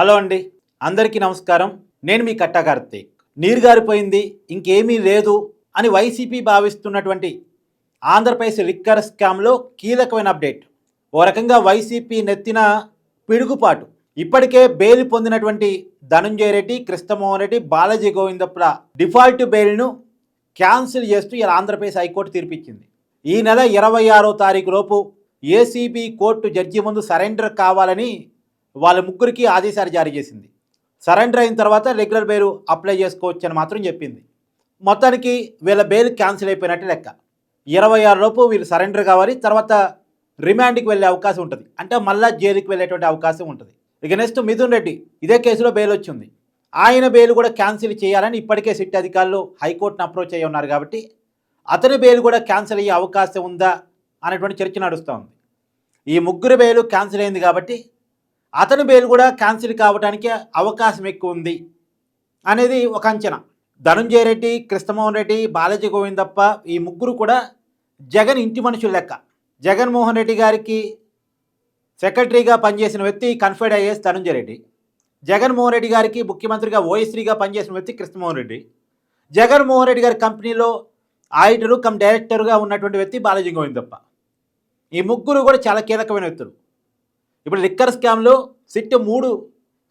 Hello అండి. అందరికీ నమస్కారం. నేను మీ కట్టా కార్తీక్. నీరు గారిపోయింది ఇంకేమీ లేదు అని వైసీపీ భావిస్తున్నటువంటి ఆంధ్రప్రదేశ్ లిక్కర్ స్కామ్లో కీలకమైన అప్డేట్. ఓ రకంగా వైసీపీ నెత్తిన పిడుగుపాటు. ఇప్పటికే బెయిల్ పొందినటువంటి ధనంజయ రెడ్డి కృష్ణమోహన్ రెడ్డి బాలాజీ గోవిందపుల డిఫాల్ట్ బెయిల్ను క్యాన్సిల్ చేస్తూ ఇలా ఆంధ్రప్రదేశ్ హైకోర్టు తీర్పిచ్చింది. ఈ నెల ఇరవై ఆరో తారీఖు లోపు ఏసీబీ కోర్టు జడ్జి ముందు సరెండర్ కావాలని వాళ్ళ ముగ్గురికి ఆదేశాలు జారీ చేసింది. సరెండర్ అయిన తర్వాత రెగ్యులర్ బెయిల్ అప్లై చేసుకోవచ్చు అని మాత్రం చెప్పింది. మొత్తానికి వీళ్ళ బెయిల్ క్యాన్సిల్ అయిపోయినట్టు లెక్క. ఇరవై ఆరులోపు వీళ్ళు సరెండర్ కావాలి తర్వాత రిమాండ్కి వెళ్ళే అవకాశం ఉంటుంది. అంటే మళ్ళా జైలుకి వెళ్ళేటువంటి అవకాశం ఉంటుంది. ఇక నెక్స్ట్ మిథున్ రెడ్డి ఇదే కేసులో బెయిల్ వచ్చింది. ఆయన బెయిల్ కూడా క్యాన్సిల్ చేయాలని ఇప్పటికే సిట్ అధికారులు హైకోర్టును అప్రోచ్ అయ్యి ఉన్నారు కాబట్టి అతని బెయిల్ కూడా క్యాన్సిల్ అయ్యే అవకాశం ఉందా అనేటువంటి చర్చ నడుస్తూ ఉంది ఈ ముగ్గురు బెయిల్ క్యాన్సిల్ అయింది కాబట్టి అతని బెయిల్ కూడా క్యాన్సిల్ కావడానికి అవకాశం ఎక్కువ ఉంది అనేది ఒక అంచనా. ధనుంజయ రెడ్డి కృష్ణమోహన్ రెడ్డి బాలాజీ గోవిందప్ప ఈ ముగ్గురు కూడా జగన్ ఇంటి మనుషులు లెక్క. జగన్మోహన్ రెడ్డి గారికి సెక్రటరీగా పనిచేసిన వ్యక్తి కన్ఫైడ్ ఐఏఎస్ ధనుంజయ రెడ్డి. జగన్మోహన్ రెడ్డి గారికి ముఖ్యమంత్రిగా ఓఎస్రీగా పనిచేసిన వ్యక్తి కృష్ణమోహన్ రెడ్డి. జగన్మోహన్ రెడ్డి గారి కంపెనీలో ఆడిటరు కమ్ డైరెక్టర్గా ఉన్నటువంటి వ్యక్తి బాలాజీ గోవిందప్ప. ఈ ముగ్గురు కూడా చాలా కీలకమైన వ్యక్తులు. ఇప్పుడు లిక్కర్ స్కామ్లో సిట్ మూడు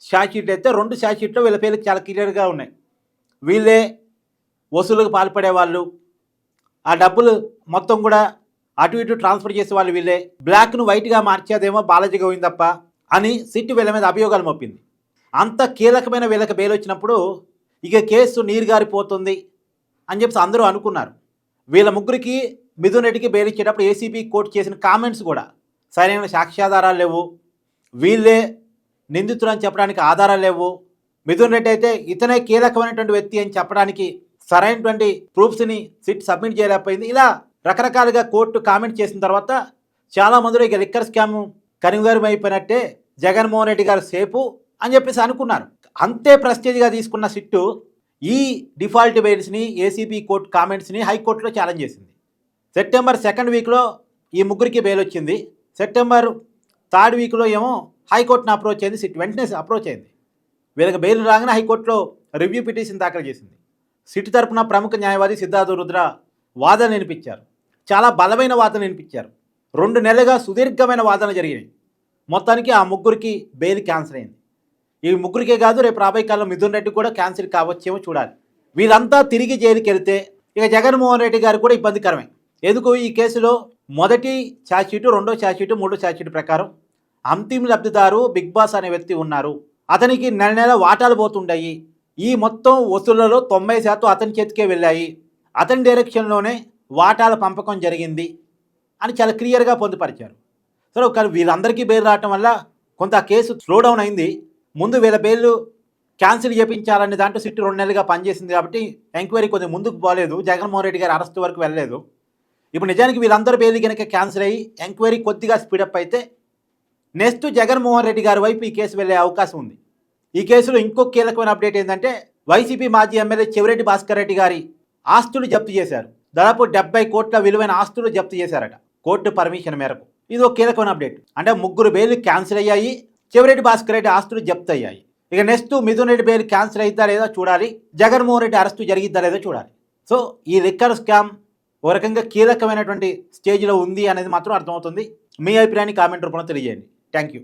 షాషీట్లు అయితే రెండు షాషీట్లు వీళ్ళ పేర్లు చాలా క్లియర్గా ఉన్నాయి. వీళ్ళే వసూలుకు పాల్పడే వాళ్ళు. ఆ డబ్బులు మొత్తం కూడా అటు ఇటు ట్రాన్స్ఫర్ చేసే వాళ్ళు వీళ్ళే. బ్లాక్ను వైట్గా మార్చేదేమో బాలాజీ గోవిందప్ప అని సిట్ వీళ్ళ మీద అభియోగాలు మోపింది. అంత కీలకమైన వీళ్ళకి బెయిల్ వచ్చినప్పుడు ఇక కేసు నీరు గారిపోతుంది అని చెప్పి అందరూ అనుకున్నారు. వీళ్ళ ముగ్గురికి మిథున్ రెడ్డికి బెయిల్ ఇచ్చేటప్పుడు ఏసీబీ కోర్టు చేసిన కామెంట్స్ కూడా సరైన సాక్ష్యాధారాలు లేవు. వీళ్ళే నిందితులు అని చెప్పడానికి ఆధారాలు లేవు. మిథున్ రెడ్డి అయితే ఇతనే కీలకమైనటువంటి వ్యక్తి అని చెప్పడానికి సరైనటువంటి ప్రూఫ్స్ని సిట్ సబ్మిట్ చేయలేకపోయింది. ఇలా రకరకాలుగా కోర్టు కామెంట్ చేసిన తర్వాత చాలా మందిలో ఇక లిక్కర్ స్కామ్ కనుగరం అయిపోయినట్టే జగన్మోహన్ రెడ్డి గారు సేపు అని చెప్పేసి అనుకున్నారు. అంతే ప్రెస్టేజ్గా తీసుకున్న సిట్టు ఈ డిఫాల్ట్ బెయిల్స్ని ఏసీబీ కోర్టు కామెంట్స్ని హైకోర్టులో ఛాలెంజ్ చేసింది. సెప్టెంబర్ సెకండ్ వీక్లో ఈ ముగ్గురికి బెయిల్ వచ్చింది. సెప్టెంబర్ థర్డ్ వీక్లో ఏమో హైకోర్టును అప్రోచ్ అయింది సిట్ వెంటనే అప్రోచ్ అయింది. వీళ్ళకి బెయిల్ రాగానే హైకోర్టులో రివ్యూ పిటిషన్ దాఖలు చేసింది. సిట్ తరపున ప్రముఖ న్యాయవాది సిద్ధార్థ రుద్ర వాదన వినిపించారు. చాలా బలమైన వాదన వినిపించారు. రెండు నెలలుగా సుదీర్ఘమైన వాదన జరిగినాయి. మొత్తానికి ఆ ముగ్గురికి బెయిల్ క్యాన్సిల్ అయింది. ఈ ముగ్గురికే కాదు రేపు రాబోయే కాలంలో మిథున్ రెడ్డి కూడా క్యాన్సిల్ కావచ్చేమో చూడాలి. వీళ్ళంతా తిరిగి జైలుకి వెళ్తే ఇక జగన్మోహన్ రెడ్డి గారు కూడా ఇబ్బందికరమే. ఎందుకు? ఈ కేసులో మొదటి ఛార్జ్షీటు రెండో ఛార్జ్షీటు మూడో ఛార్జ్షీటు ప్రకారం అంతిమ లబ్ధిదారు బిగ్ బాస్ అనే వ్యక్తి ఉన్నారు. అతనికి నెల నెల వాటాలు పోతుంటాయి ఈ మొత్తం వసూళ్ళలో తొంభై శాతం అతని చేతికే వెళ్ళాయి. అతని డైరెక్షన్లోనే వాటాల పంపకం జరిగింది అని చాలా క్లియర్గా పొందుపరిచారు. సరే ఒక వీళ్ళందరికీ బెయిల్ రావటం వల్ల కొంత కేసు స్లో డౌన్ అయింది. ముందు వీళ్ళ బెయిల్ క్యాన్సిల్ చేయించాలనే దాంట్లో సిట్టు రెండు నెలలుగా పనిచేసింది కాబట్టి ఎంక్వైరీ కొద్దిగా ముందుకు పోలేదు. జగన్మోహన్ రెడ్డి గారు అరెస్ట్ వరకు వెళ్ళలేదు. ఇప్పుడు నిజానికి వీళ్ళందరూ బెయిల్ కనుక క్యాన్సిల్ అయ్యి ఎంక్వైరీ కొద్దిగా స్పీడప్ అయితే నెక్స్ట్ జగన్మోహన్ రెడ్డి గారి వైపు ఈ కేసు వెళ్ళే అవకాశం ఉంది. ఈ కేసులో ఇంకో కీలకమైన అప్డేట్ ఏంటంటే వైసీపీ మాజీ ఎమ్మెల్యే చెవిరెడ్డి భాస్కర్ రెడ్డి గారి ఆస్తులు జప్తు చేశారు. దాదాపు డెబ్బై కోట్ల విలువైన ఆస్తులు జప్తు చేశారట కోర్టు పర్మిషన్ మేరకు. ఇది ఒక కీలకమైన అప్డేట్ అంటే ముగ్గురు బెయిల్ క్యాన్సిల్ అయ్యాయి చెవిరెడ్డి భాస్కర్ రెడ్డి ఆస్తులు జప్తు అయ్యాయి. ఇక next Mithun Reddy bail cancel అవుతా లేదో చూడాలి జగన్మోహన్ రెడ్డి అరెస్టు జరిగిద్దా లేదో చూడాలి. సో ఈ లిక్కర్ స్కామ్ ఓ రకంగా కీలకమైనటువంటి స్టేజ్లో ఉంది అనేది మాత్రం అర్థమవుతుంది. మీ అభిప్రాయాన్ని కామెంట్ రూపంలో తెలియజేయండి. Thank you